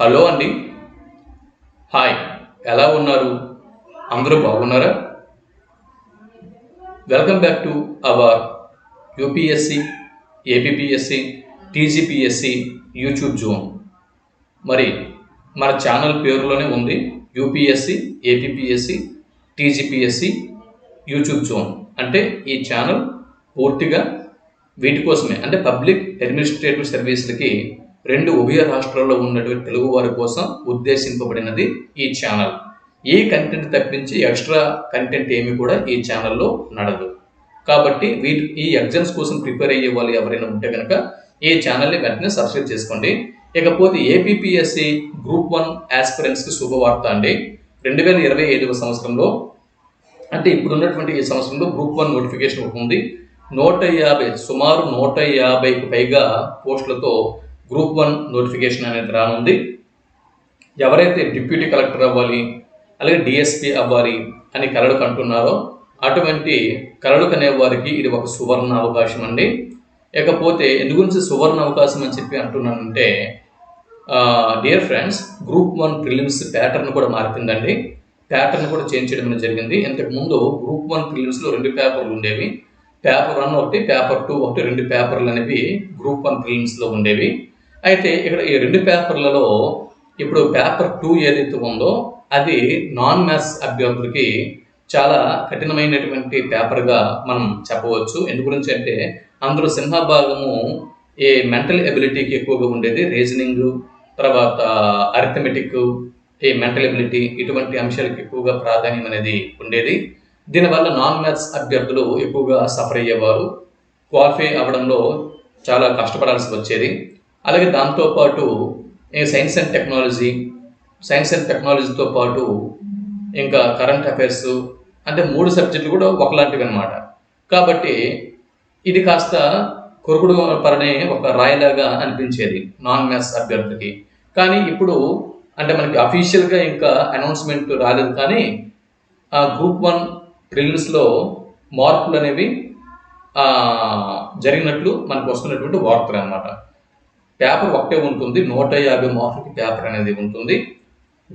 Hello అండి. Hi. ఎలా ఉన్నారు? అందరూ బాగున్నారా? Welcome back to our UPSC APPSC TGPSC YouTube zone. మరి మన ఛానల్ పేరులోనే ఉంది UPSC APPSC TGPSC YouTube zone. అంటే ఈ ఛానల్ పూర్తిగా వీటి కోసమే. అంటే పబ్లిక్ అడ్మినిస్ట్రేటివ్ సర్వీసులకి రెండు ఉభయ రాష్ట్రాల్లో ఉన్నటువంటి తెలుగు వారి కోసం ఉద్దేశింపబడినది ఈ ఛానల్. ఈ కంటెంట్ తప్పించి ఎక్స్ట్రా కంటెంట్ ఏమి కూడా ఈ ఛానల్లో నడదు. కాబట్టి వీటి ఈ ఎగ్జామ్స్ కోసం ప్రిపేర్ అయ్యే వాళ్ళు ఎవరైనా ఉంటే కనుక ఈ ఛానల్ని వెంటనే సబ్స్క్రైబ్ చేసుకోండి. ఇకపోతే ఏపీపీఎస్సి గ్రూప్ వన్ ఆస్పిరెంట్స్కి శుభవార్త అండి. రెండు వేల ఇరవై ఐదవ సంవత్సరంలో అంటే ఇప్పుడున్నటువంటి ఈ సంవత్సరంలో గ్రూప్ వన్ నోటిఫికేషన్ ఒకటి ఉంది. నూట యాభై సుమారు నూట యాభైకి పైగా పోస్టులతో గ్రూప్ వన్ నోటిఫికేషన్ అనేది రానుంది. ఎవరైతే డిప్యూటీ కలెక్టర్ అవ్వాలి అలాగే డిఎస్పీ అవ్వాలి అని కలలు కంటున్నారో అటువంటి కలలు కనే వారికి ఇది ఒక సువర్ణ అవకాశం అండి. ఇకపోతే ఎందు గురించి సువర్ణ అవకాశం అని చెప్పి అంటున్నానంటే dear friends group one prelims pattern కూడా మారుతుందండి ప్యాటర్న్ కూడా చేంజ్ చేయడం జరిగింది. ఇంతకు ముందు గ్రూప్ వన్ ప్రిలిమ్స్లో రెండు పేపర్లు ఉండేవి. పేపర్ వన్ ఒకటి పేపర్ టూ ఒకటి రెండు పేపర్లు అనేవి గ్రూప్ వన్ ప్రిలిమ్స్లో ఉండేవి. అయితే ఇక్కడ ఈ రెండు పేపర్లలో ఇప్పుడు పేపర్ టూ ఏదైతే ఉందో అది నాన్ మ్యాథ్స్ అభ్యర్థులకి చాలా కఠినమైనటువంటి పేపర్గా మనం చెప్పవచ్చు. ఎందు గురించి అంటే అందులో సింహభాగము ఈ మెంటల్ ఎబిలిటీకి ఎక్కువగా ఉండేది? రీజనింగ్ తర్వాత అరిథమెటిక్ ఈ మెంటల్ ఎబిలిటీ ఇటువంటి అంశాలకు ఎక్కువగా ప్రాధాన్యం అనేది ఉండేది. దీనివల్ల నాన్ మ్యాథ్స్ అభ్యర్థులు ఎక్కువగా సఫర్ అయ్యేవారు. క్వాలిఫై అవ్వడంలో చాలా కష్టపడాల్సి వచ్చేది. అలాగే దాంతోపాటు science and technology science and టెక్నాలజీతో పాటు ఇంకా కరెంట్ అఫైర్స్ అంటే మూడు సబ్జెక్టులు కూడా ఒకలాంటివి అనమాట కాబట్టి ఇది కాస్త కొరుకుడు పరనే ఒక రాయిలాగా అనిపించేది నాన్ మ్యాథ్స్ అభ్యర్థికి. కానీ ఇప్పుడు అంటే మనకి అఫీషియల్గా ఇంకా అనౌన్స్మెంట్ రాలేదు కానీ ఆ గ్రూప్ వన్ ప్రిలిమ్స్లో మార్పులు అనేవి జరిగినట్లు మనకు వస్తున్నటువంటి వార్తలు అనమాట పేపర్ ఒకటే ఉంటుంది నూట యాభై మార్కులకి పేపర్ అనేది ఉంటుంది.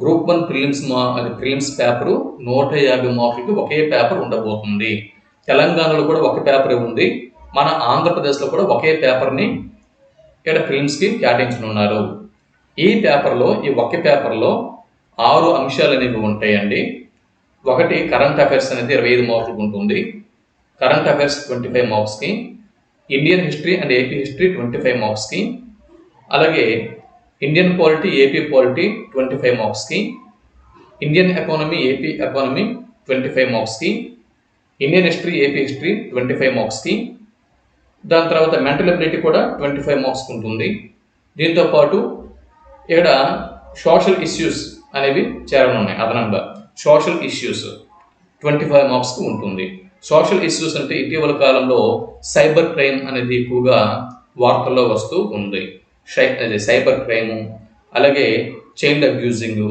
గ్రూప్ వన్ ప్రిలిమ్స్ మా అది ప్రిలిమ్స్ పేపరు నూట యాభై మార్కులకి ఒకే పేపర్ ఉండబోతుంది. తెలంగాణలో కూడా ఒక పేపరే ఉంది. మన ఆంధ్రప్రదేశ్లో కూడా ఒకే పేపర్ని ఇక్కడ ప్రిలిమ్స్కి కేటాయించనున్నారు. ఈ పేపర్లో ఈ ఒకే పేపర్లో ఆరు అంశాలు అనేవి ఉంటాయండి. ఒకటి కరెంట్ అఫైర్స్ అనేది ఇరవై ఐదు మార్కులకు ఉంటుంది. కరెంట్ అఫైర్స్ ట్వంటీ ఫైవ్ మార్క్స్కి Indian history and AP history twenty five మార్క్స్కి అలాగే Indian polity AP polity twenty five మార్క్స్కి Indian economy AP economy twenty five మార్క్స్కి Indian history AP history twenty five మార్క్స్కి దాని తర్వాత మెంటల్ ఎబిలిటీ కూడా twenty five మార్క్స్కి ఉంటుంది. దీంతో పాటు ఇక్కడ సోషల్ ఇష్యూస్ అనేవి చేరనున్నాయి అదనంగా సోషల్ ఇష్యూస్ ట్వంటీ ఫైవ్ మార్క్స్కి ఉంటుంది. సోషల్ ఇష్యూస్ అంటే ఇటీవల కాలంలో సైబర్ క్రైమ్ అనేది ఎక్కువగా వార్తల్లో వస్తూ ఉంది. అదే సైబర్ క్రైము అలాగే చైల్డ్ అబ్యూజింగ్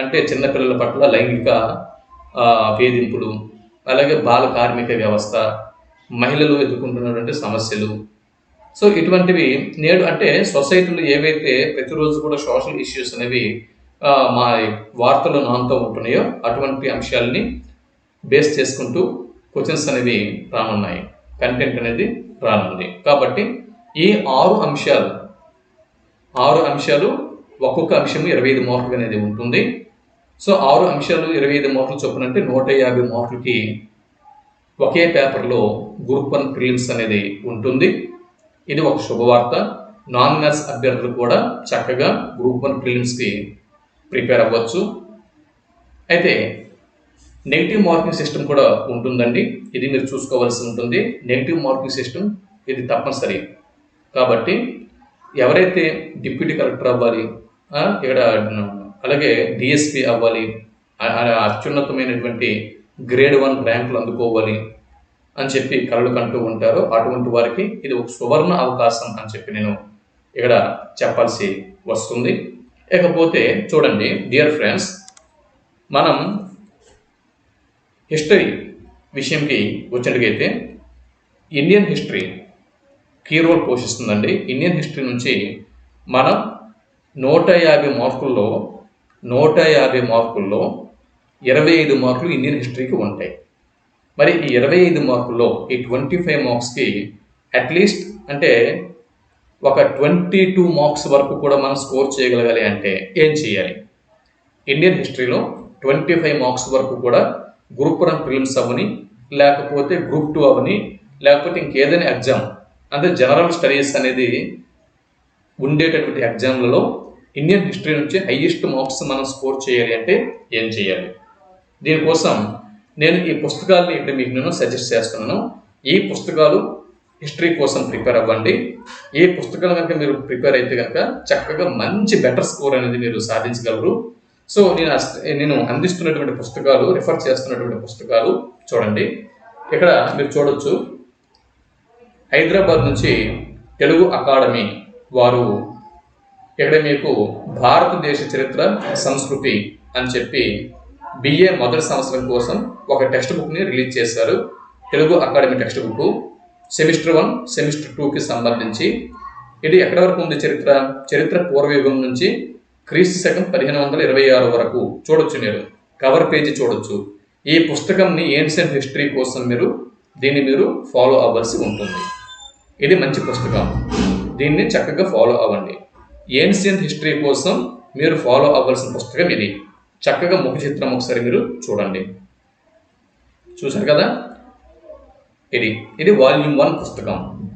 అంటే చిన్నపిల్లల పట్ల లైంగిక వేధింపులు అలాగే బాల కార్మిక వ్యవస్థ మహిళలు ఎదుర్కొంటున్నటువంటి సమస్యలు. సో ఇటువంటివి నేడు అంటే సొసైటీలో ఏవైతే ప్రతిరోజు కూడా సోషల్ ఇష్యూస్ అనేవి మా వార్తలు నాంతో ఉంటున్నాయో అటువంటి అంశాలని బేస్ చేసుకుంటూ క్వశ్చన్స్ అనేవి రానున్నాయి. కంటెంట్ అనేది రానుంది. కాబట్టి ఈ ఆరు అంశాలు ఆరు అంశాలు ఒక్కొక్క అంశం ఇరవై ఐదు మార్కులు అనేది ఉంటుంది. సో ఆరు అంశాలు ఇరవై ఐదు మార్కులు చొప్పున అంటే నూట యాభై మార్కులకి ఒకే పేపర్లో గ్రూప్ వన్ ప్రిలిమ్స్ అనేది ఉంటుంది. ఇది ఒక శుభవార్త. నాన్ మ్యాథ్స్ అభ్యర్థులు కూడా చక్కగా గ్రూప్ వన్ ప్రిలిమ్స్కి ప్రిపేర్ అవ్వచ్చు. అయితే నెగిటివ్ మార్కింగ్ సిస్టమ్ కూడా ఉంటుందండి. ఇది మీరు చూసుకోవాల్సి ఉంటుంది. నెగిటివ్ మార్కింగ్ సిస్టమ్ ఇది తప్పనిసరి. కాబట్టి ఎవరైతే డిప్యూటీ కలెక్టర్ అవ్వాలి ఇక్కడ అలాగే డిఎస్పి అవ్వాలి అత్యున్నతమైనటువంటి గ్రేడ్ వన్ ర్యాంకులు అందుకోవాలి అని చెప్పి కళలు కంటూ ఉంటారో అటువంటి వారికి ఇది ఒక సువర్ణ అవకాశం అని చెప్పి నేను ఇక్కడ చెప్పాల్సి వస్తుంది. ఇకపోతే చూడండి డియర్ ఫ్రెండ్స్ మనం హిస్టరీ విషయంకి వచ్చినట్టుగైతే ఇండియన్ హిస్టరీ కీ రోల్ పోషిస్తుందండి. ఇండియన్ హిస్టరీ నుంచి మనం నూట యాభై మార్కుల్లో నూట యాభై మార్కుల్లో ఇరవై ఐదు మార్కులు ఇండియన్ హిస్టరీకి ఉంటాయి. మరి ఈ ఇరవై ఐదు మార్కుల్లో ఈ ట్వంటీ ఫైవ్ మార్క్స్కి అట్లీస్ట్ అంటే ఒక ట్వంటీ టూ మార్క్స్ వరకు కూడా మనం స్కోర్ చేయగలగాలి అంటే ఏం చేయాలి? ఇండియన్ హిస్టరీలో ట్వంటీ ఫైవ్ మార్క్స్ వరకు కూడా గ్రూప్ వన్ ప్రిలిమ్స్ అవని లేకపోతే గ్రూప్ టూ అవని లేకపోతే ఇంకేదైనా ఎగ్జామ్ అంటే జనరల్ స్టడీస్ అనేది ఉండేటటువంటి ఎగ్జామ్లలో ఇండియన్ హిస్టరీ నుంచి హైయెస్ట్ మార్క్స్ మనం స్కోర్ చేయాలి అంటే ఏం చేయాలి? దీనికోసం నేను ఈ పుస్తకాలని ఇక్కడ మీకు నేను సజెస్ట్ చేస్తున్నాను. ఈ పుస్తకాలు హిస్టరీ కోసం ప్రిపేర్ అవ్వండి. ఏ పుస్తకాలు కనుక మీరు ప్రిపేర్ అయితే కనుక చక్కగా మంచి బెటర్ స్కోర్ అనేది మీరు సాధించగలరు. సో నేను నేను అందిస్తున్నటువంటి పుస్తకాలు రిఫర్ చేస్తున్నటువంటి పుస్తకాలు చూడండి. ఇక్కడ మీరు చూడొచ్చు. హైదరాబాద్ నుంచి తెలుగు అకాడమీ వారు ఇక్కడ మీకు భారతదేశ చరిత్ర సంస్కృతి అని చెప్పి బిఏ మొదటి సంవత్సరం కోసం ఒక టెక్స్ట్ బుక్ని రిలీజ్ చేశారు. Telugu academy text book semester one semester టూకి సంబంధించి. ఇది ఎక్కడ వరకు ఉంది చరిత్ర? చరిత్ర పూర్వయుగం నుంచి క్రీస్తు శకం పదిహేను వందల ఇరవై ఆరు వరకు చూడొచ్చు మీరు. కవర్ పేజీ చూడొచ్చు. ఈ పుస్తకంని ఏన్షియంట్ హిస్టరీ కోసం మీరు దీన్ని మీరు ఫాలో అవ్వాల్సి ఉంటుంది. ఇది మంచి పుస్తకం. దీన్ని చక్కగా ఫాలో అవ్వండి. ఏన్షియంట్ హిస్టరీ కోసం మీరు ఫాలో అవ్వాల్సిన పుస్తకం ఇది. చక్కగా ముఖ చిత్రం ఒకసారి మీరు చూడండి. చూశారు కదా? ఇది. ఇది వాల్యూమ్ వన్ పుస్తకం.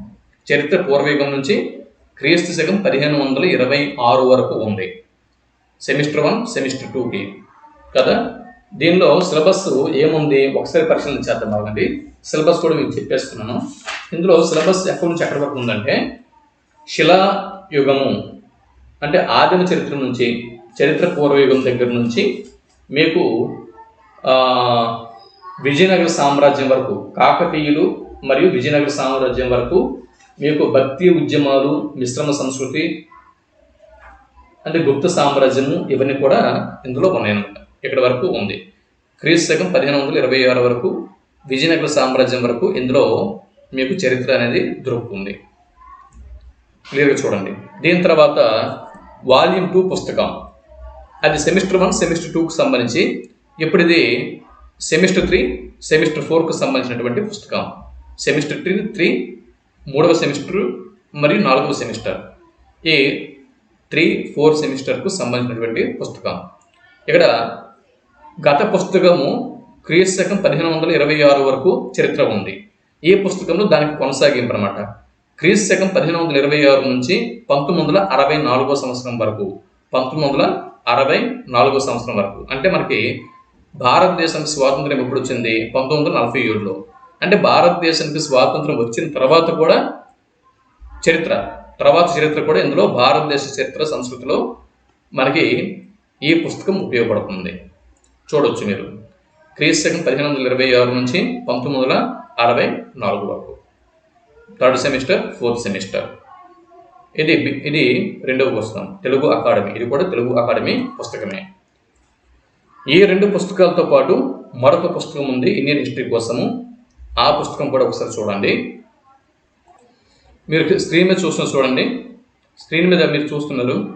చరిత్ర పూర్వయుగం నుంచి క్రీస్తు శకం పదిహేను వందల ఇరవై ఆరు వరకు ఉంది. సెమిస్టర్ వన్ సెమిస్టర్ టూకి కదా? దీనిలో సిలబస్ ఏముంది? ఒకసారి పరిశీలన చేద్దాం బాగండి సిలబస్ కూడా మీకు చెప్పేస్తున్నాను. ఇందులో సిలబస్ ఎక్కడి నుంచి ఎక్కడి వరకు ఉందంటే శిలాయుగము అంటే ఆదిమ చరిత్ర నుంచి చరిత్ర పూర్వయుగం దగ్గర నుంచి మీకు విజయనగర సామ్రాజ్యం వరకు కాకతీయులు మరియు విజయనగర సామ్రాజ్యం వరకు మీకు భక్తి ఉద్యమాలు మిశ్రమ సంస్కృతి అంటే గుప్త సామ్రాజ్యము ఇవన్నీ కూడా ఇందులో ఉన్నాయన్నమాట. ఇక్కడ వరకు ఉంది. క్రీస్తు శకం పదిహేను వందల ఇరవై ఆరు వరకు విజయనగర సామ్రాజ్యం వరకు ఇందులో మీకు చరిత్ర అనేది దొరుకుతుంది. క్లియర్గా చూడండి. దీని తర్వాత వాల్యూమ్ టూ పుస్తకం. అది సెమిస్టర్ వన్ సెమిస్టర్ టూకు సంబంధించి ఇప్పుడు ఇది సెమిస్టర్ త్రీ సెమిస్టర్ ఫోర్కు సంబంధించినటువంటి పుస్తకం. సెమిస్టర్ త్రీ త్రీ మూడవ సెమిస్టర్ మరియు నాలుగవ సెమిస్టర్. ఈ త్రీ ఫోర్ సెమిస్టర్కు సంబంధించినటువంటి పుస్తకం. ఇక్కడ గత పుస్తకము క్రీస్తు శకం పదిహేను వందల ఇరవై ఆరు వరకు చరిత్ర ఉంది. ఈ పుస్తకంలో దానికి కొనసాగింపు అనమాట క్రీస్తు శకం పదిహేను వందల ఇరవై ఆరు నుంచి పంతొమ్మిది వందల అరవై నాలుగో సంవత్సరం వరకు పంతొమ్మిది వందల అరవై నాలుగో సంవత్సరం వరకు. అంటే మనకి భారతదేశానికి స్వాతంత్రం ఎప్పుడు వచ్చింది? పంతొమ్మిది వందల నలభై ఏడులో. అంటే భారతదేశానికి స్వాతంత్రం వచ్చిన తర్వాత కూడా చరిత్ర తర్వాత చరిత్ర కూడా ఇందులో భారతదేశ చరిత్ర సంస్కృతిలో మనకి ఈ పుస్తకం ఉపయోగపడుతుంది. చూడొచ్చు మీరు. క్రీస్తు సెకండ్ పదిహేను వందల ఇరవై ఆరు నుంచి పంతొమ్మిది వందల అరవై నాలుగు వరకు. Third semester fourth semester. ఇది ఇది రెండవ పుస్తకం. తెలుగు అకాడమీ. ఇది కూడా తెలుగు అకాడమీ పుస్తకమే. ఈ రెండు పుస్తకాలతో పాటు మరొక పుస్తకం ఉంది ఇండియన్ హిస్టరీ కోసము. ఆ పుస్తకం కూడా ఒకసారి చూడండి. మీరు స్క్రీన్ మీద చూస్తున్న చూడండి. స్క్రీన్ మీద మీరు చూస్తున్నారు.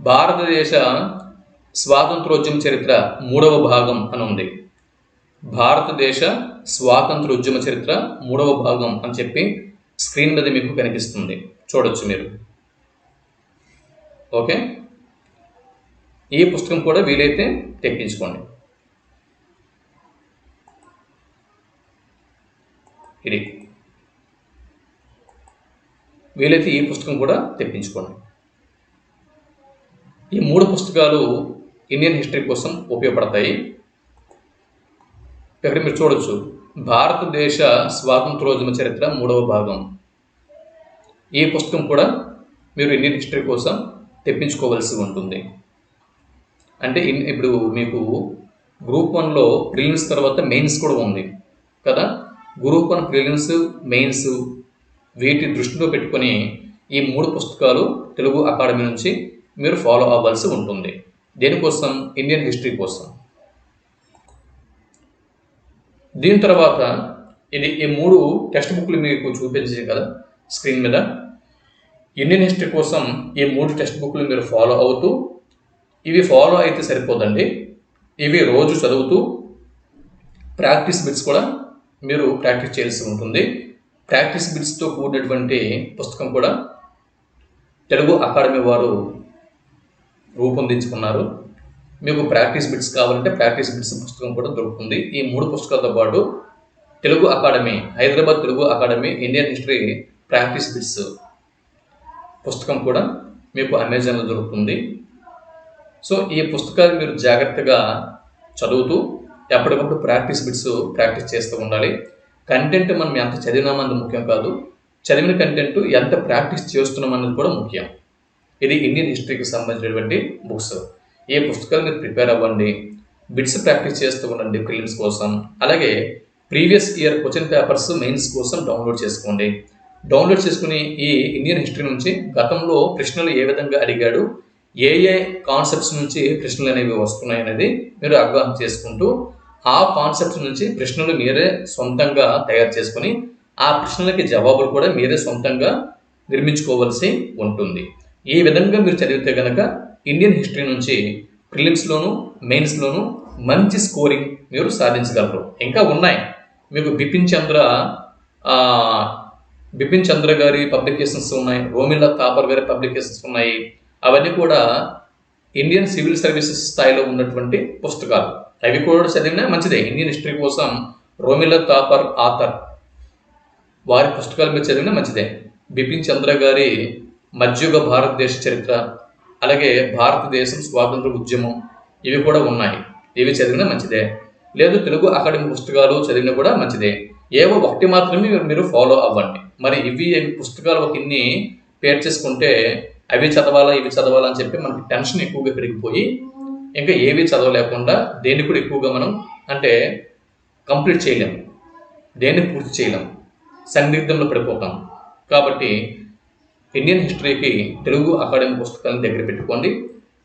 భారతదేశ స్వాతంత్రోద్యమ చరిత్ర మూడవ భాగం అని ఉంది. భారతదేశ స్వాతంత్రోద్యమ చరిత్ర మూడవ భాగం అని చెప్పి స్క్రీన్ మీద మీకు కనిపిస్తుంది. చూడొచ్చు మీరు. ఓకే? ఈ పుస్తకం కూడా వీలైతే తెప్పించుకోండి. ఇది. వీలైతే ఈ పుస్తకం కూడా తెప్పించుకోండి. ఈ మూడు పుస్తకాలు ఇండియన్ హిస్టరీ కోసం ఉపయోగపడతాయి. ఇక్కడ మీరు చూడొచ్చు భారతదేశ స్వాతంత్రోద్యమ చరిత్ర మూడవ భాగం. ఈ పుస్తకం కూడా మీరు ఇండియన్ హిస్టరీ కోసం తెప్పించుకోవాల్సి ఉంటుంది. అంటే ఇప్పుడు మీకు గ్రూప్ వన్లో ప్రిలిమ్స్ తర్వాత మెయిన్స్ కూడా ఉంది కదా? గ్రూప్ వన్ ప్రిలిమ్స్ మెయిన్స్ వీటి దృష్టిలో పెట్టుకొని ఈ మూడు పుస్తకాలు తెలుగు అకాడమీ నుంచి మీరు ఫాలో అవ్వాల్సి ఉంటుంది. దేనికోసం? ఇండియన్ హిస్టరీ కోసం. దీని తర్వాత ఇది ఈ మూడు టెక్స్ట్ బుక్లు మీకు చూపించాను కదా స్క్రీన్ మీద. ఇండియన్ హిస్టరీ కోసం ఈ మూడు టెక్స్ట్ బుక్లు మీరు ఫాలో అవుతూ ఇవి ఫాలో అయితే సరిపోదండి. ఇవి రోజు చదువుతూ ప్రాక్టీస్ బిట్స్ కూడా మీరు ప్రాక్టీస్ చేయాల్సి ఉంటుంది. ప్రాక్టీస్ బిట్స్తో కూడినటువంటి పుస్తకం కూడా తెలుగు అకాడమీ వారు రూపొందించుకున్నారు. మీకు ప్రాక్టీస్ బిట్స్ కావాలంటే ప్రాక్టీస్ బిట్స్ పుస్తకం కూడా దొరుకుతుంది. ఈ మూడు పుస్తకాలతో పాటు Telugu academy Hyderabad Telugu academy Indian history practice bits పుస్తకం కూడా మీకు అమెజాన్లో దొరుకుతుంది. సో ఈ పుస్తకాలు మీరు జాగ్రత్తగా చదువుతూ ఎప్పటికప్పుడు ప్రాక్టీస్ బిట్స్ ప్రాక్టీస్ చేస్తూ ఉండాలి. కంటెంట్ మనం ఎంత చదివినామన్నది ముఖ్యం కాదు. చదివిన కంటెంట్ ఎంత ప్రాక్టీస్ చేస్తున్నాం అన్నది కూడా ముఖ్యం. ఇది ఇండియన్ హిస్టరీకి సంబంధించినటువంటి బుక్స్ ఈ పుస్తకాలు మీరు ప్రిపేర్ అవ్వండి బిట్స్ ప్రాక్టీస్ చేస్తూ ఉండండి ప్రిలిమ్స్ కోసం. అలాగే previous year question papers mains కోసం డౌన్లోడ్ చేసుకోండి. డౌన్లోడ్ చేసుకుని ఈ ఇండియన్ హిస్టరీ నుంచి గతంలో ప్రశ్నలు ఏ విధంగా అడిగాడు ఏ ఏ కాన్సెప్ట్స్ నుంచి ప్రశ్నలు అనేవి వస్తున్నాయి అనేది మీరు అవగాహన చేసుకుంటూ ఆ కాన్సెప్ట్స్ నుంచి ప్రశ్నలు మీరే సొంతంగా తయారు చేసుకొని ఆ ప్రశ్నలకి జవాబులు కూడా మీరే సొంతంగా నిర్మించుకోవాల్సి ఉంటుంది. ఈ విధంగా మీరు చదివితే కనుక ఇండియన్ హిస్టరీ నుంచి ప్రిలిమ్స్లోను మెయిన్స్లోను మంచి స్కోరింగ్ మీరు సాధించగలరు. ఇంకా ఉన్నాయి. మీకు బిపిన్ చంద్ర బిపిన్ చంద్ర గారి పబ్లికేషన్స్ ఉన్నాయి రోమిలా థాపర్ గారి పబ్లికేషన్స్ ఉన్నాయి. అవన్నీ కూడా ఇండియన్ సివిల్ సర్వీసెస్ స్థాయిలో ఉన్నటువంటి పుస్తకాలు. అవి కూడా చదివినా మంచిదే. ఇండియన్ హిస్టరీ కోసం రోమిలా థాపర్ ఆథర్ వారి పుస్తకాలు మీరు చదివినా మంచిదే. బిపిన్ చంద్ర గారి మధ్యయుగ భారతదేశ చరిత్ర అలాగే భారతదేశం స్వాతంత్ర ఉద్యమం ఇవి కూడా ఉన్నాయి. ఇవి చదివినా మంచిదే. లేదు తెలుగు అకాడమీ పుస్తకాలు చదివినా కూడా మంచిదే. ఏవో ఒకటి మాత్రమే మీరు- ఫాలో అవ్వండి. మరి ఇవి పుస్తకాలు ఒక ఇన్ని పేర్ చేసుకుంటే అవి చదవాలా ఇవి చదవాలా అని చెప్పి మనకి టెన్షన్ ఎక్కువగా పెరిగిపోయి ఇంకా ఏవి చదవలేకుండా దేన్ని కూడా ఎక్కువగా మనం అంటే కంప్లీట్ చేయలేము. దేన్ని పూర్తి చేయలేము. సందిగ్ధంలో పడిపోతాం. కాబట్టి ఇండియన్ హిస్టరీకి తెలుగు అకాడమీ పుస్తకాలను దగ్గర పెట్టుకోండి.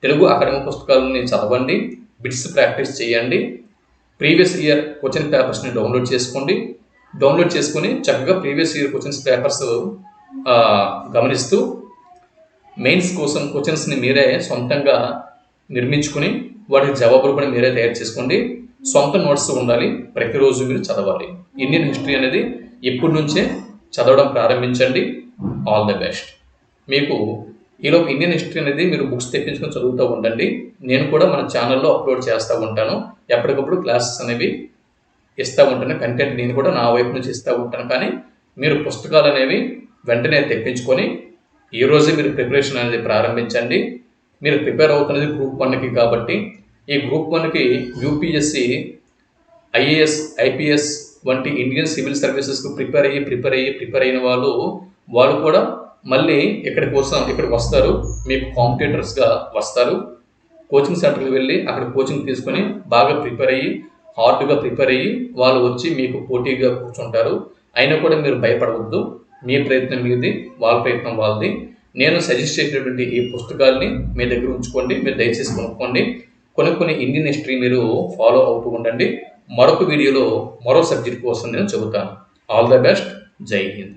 తెలుగు అకాడమీ పుస్తకాలని చదవండి. బిట్స్ ప్రాక్టీస్ చేయండి. ప్రీవియస్ ఇయర్ క్వశ్చన్ పేపర్స్ని డౌన్లోడ్ చేసుకోండి. డౌన్లోడ్ చేసుకొని చక్కగా ప్రీవియస్ ఇయర్ క్వశ్చన్స్ పేపర్స్ గమనిస్తూ మెయిన్స్ కోసం క్వశ్చన్స్ని మీరే సొంతంగా నిర్మించుకుని వాటికి జవాబులు కూడా మీరే తయారు చేసుకోండి. సొంత నోట్స్ ఉండాలి. ప్రతిరోజు మీరు చదవాలి. ఇండియన్ హిస్టరీ అనేది ఎప్పటి నుంచే చదవడం ప్రారంభించండి. ఆల్ ది బెస్ట్ మీకు ఈలోపు ఇండియన్ హిస్టరీ అనేది మీరు బుక్స్ తెప్పించుకొని చదువుతూ ఉండండి. నేను కూడా మన ఛానల్లో అప్లోడ్ చేస్తూ ఉంటాను. ఎప్పటికప్పుడు క్లాసెస్ అనేవి ఇస్తూ ఉంటాను. కంటెంట్ నేను కూడా నా వైపు నుంచి ఇస్తూ ఉంటాను. కానీ మీరు పుస్తకాలు అనేవి వెంటనే తెప్పించుకొని ఈ మీరు ప్రిపరేషన్ అనేది ప్రారంభించండి. మీరు ప్రిపేర్ అవుతున్నది గ్రూప్ వన్కి కాబట్టి ఈ గ్రూప్ వన్కి యూపీఎస్సి ఐఏఎస్ ఐపీఎస్ వంటి ఇండియన్ సివిల్ సర్వీసెస్కు ప్రిపేర్ అయ్యి ప్రిపేర్ అయ్యి ప్రిపేర్ అయిన వాళ్ళు వాళ్ళు కూడా మళ్ళీ ఇక్కడికి కోసం ఇక్కడికి వస్తారు. మీకు కాంపిటేటర్స్గా వస్తారు. కోచింగ్ సెంటర్కి వెళ్ళి అక్కడ కోచింగ్ తీసుకొని బాగా ప్రిపేర్ అయ్యి హార్డ్గా ప్రిపేర్ అయ్యి వాళ్ళు వచ్చి మీకు పోటీగా కూర్చుంటారు. అయినా కూడా మీరు భయపడవద్దు. మీ ప్రయత్నం మీది వాళ్ళ ప్రయత్నం వాళ్ళది. నేను సజెస్ట్ చేసినటువంటి ఈ పుస్తకాల్ని మీ దగ్గర ఉంచుకోండి. మీరు దయచేసి కొనుక్కోండి. కొనుక్కుని ఇండియన్ హిస్టరీ మీరు ఫాలో అవుతూ ఉండండి. మరొక వీడియోలో మరో సబ్జెక్ట్ కోసం నేను చెబుతాను. ఆల్ ద బెస్ట్ జై హింద్